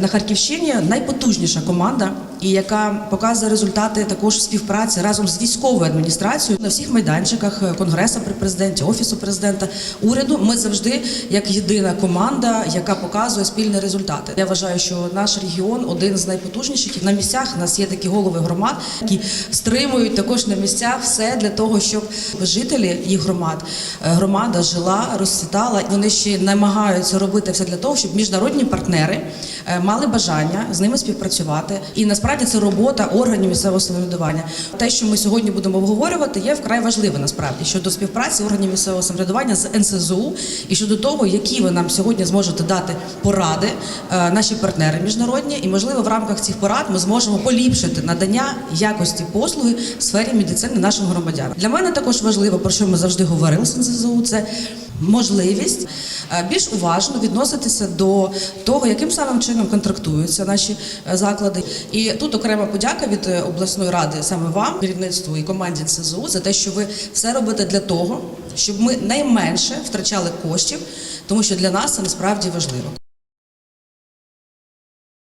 на Харківщині найпотужніша команда, і яка показує результати також співпраці разом з військовою адміністрацією на всіх майданчиках конгресу при президенті, офісу президента, уряду. Ми завжди як єдина команда, яка показує спільні результати. Я вважаю, що наш регіон один з найпотужніших. І на місцях у нас є такі голови громад, які стримують також на місцях все для того, щоб жителі їх громад, е, громада жила, розцвітала. Вони ще намагаються робити все для того, щоб міжнародні партнери мали бажання з ними співпрацювати. І насправді це робота органів місцевого самоврядування. Те, що ми сьогодні будемо обговорювати, є вкрай важливе насправді щодо співпраці органів місцевого самоврядування з НСЗУ і щодо того, які ви нам сьогодні зможете дати поради, е, наші партнери міжнародні, і можливо в рамках цих порад ми зможемо поліпшити надання якості послуги в сфері медицини нашим громадянам. Для мене також важливо, про що ми завжди говорили з НСЗУ, це можливість е, більш уважно відноситися до того, яким самим чином контрактуються наші е, заклади. І тут окрема подяка від е, обласної ради саме вам, керівництву і команді ЦЗУ, за те, що ви все робите для того, щоб ми найменше втрачали коштів, тому що для нас це насправді важливо.